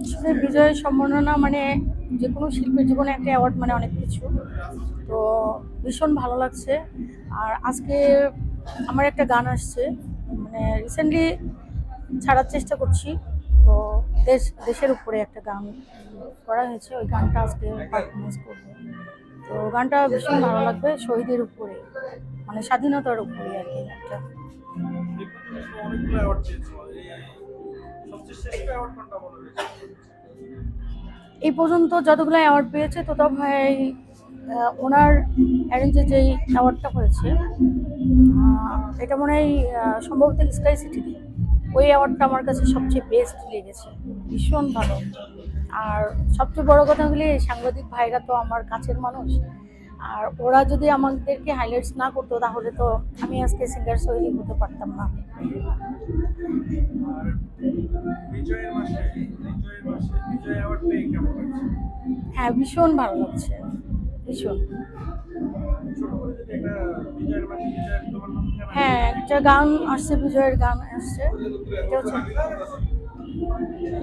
আসলে বিজয় সম্মাননা মানে যে কোনো শিল্পীর জীবনে একটা অ্যাওয়ার্ড মানে অনেক কিছু। তো ভীষণ ভালো লাগছে। আর আজকে আমার একটা গান আসছে। মানে রিসেন্টলি ছাড়ার চেষ্টা করছি। তো দেশ, দেশের উপরে একটা গান করা হয়েছে। ওই গানটা আজকে পারফরমেন্স করব। তো গানটা ভীষণ ভালো লাগবে। শহীদের উপরে মানে স্বাধীনতার উপরে আর কি একটা এই পর্যন্ত যতগুলো অ্যাওয়ার্ড পেয়েছে তো ভাই ওনার অ্যারেঞ্জে যেই অ্যাওয়ার্ডটা হয়েছে এটা মনে হয় সম্ভবত স্কাই সিটিতে ওই অ্যাওয়ার্ডটা আমার কাছে সবচেয়ে বেস্ট লেগেছে। ভীষণ ভালো। আর সবচেয়ে বড় কথা হলে সাংবাদিক ভাইরা তো আমার কাছের মানুষ। আর ওরা যদি আমাদেরকে হাইলাইটস না করতো তাহলে তো আমি আজকে সিঙ্গার শৈলী হতে পারতাম না। হ্যাঁ ভীষণ ভালো লাগছে ভীষণ। হ্যাঁ একটা গান আসছে বিজয়ের গান আসছে।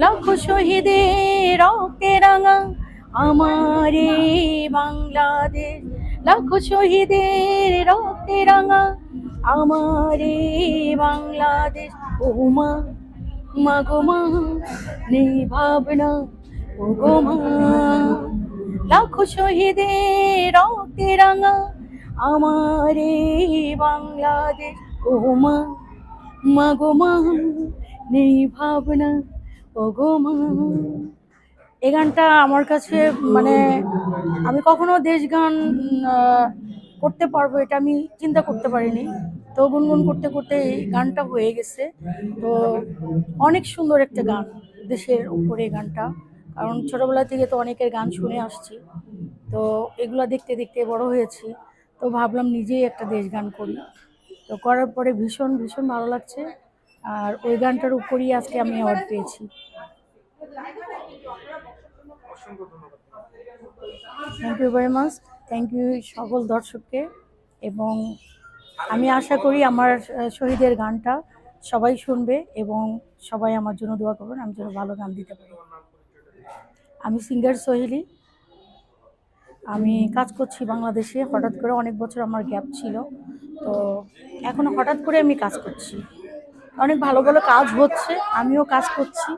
লক্ষ শহীদের রক্তে রাঙা আমার বাংলাদেশ লক্ষ শহীদের রক্তে রাঙা। আমার বাংলাদেশ, ও মা গো মা, নেই ভাবনা, ও গো মা। লাখ শহীদের রক্তে রাঙা, আমার বাংলাদেশ, ও মা মা গো মা, নেই ভাবনা, ও গো মা। এই গানটা আমার কাছে মানে আমি কখনো দেশ গান করতে পারব এটা আমি চিন্তা করতে পারিনি। তো গুনগুন করতে করতে এই গানটা হয়ে গেছে। তো অনেক সুন্দর একটা গান দেশের উপরে গানটা। কারণ ছোটবেলা থেকে তো অনেকের গান শুনে আসছি। তো এগুলো দেখতে দেখতে বড় হয়েছি। তো ভাবলাম নিজেই একটা দেশ গান করি। তো করার পরে ভীষণ ভীষণ ভালো লাগছে। আর ওই গানটার উপরই আজকে আমি অ্যাওয়ার্ড পেয়েছি। Thank you very much thank you সকল দর্শককে এবং আমি আশা করি আমার শহীদের গানটা সবাই শুনবে এবং সবাই আমার জন্য দোয়া করবেন, আমি যেন ভালো গান দিতে পারি। আমি সিঙ্গার সোহেলি। আমি কাজ করছি বাংলাদেশে, হঠাৎ করে অনেক বছর আমার গ্যাপ ছিল। তো এখন হঠাৎ করে আমি কাজ করছি। অনেক ভালো ভালো কাজ হচ্ছে, আমিও কাজ করছি।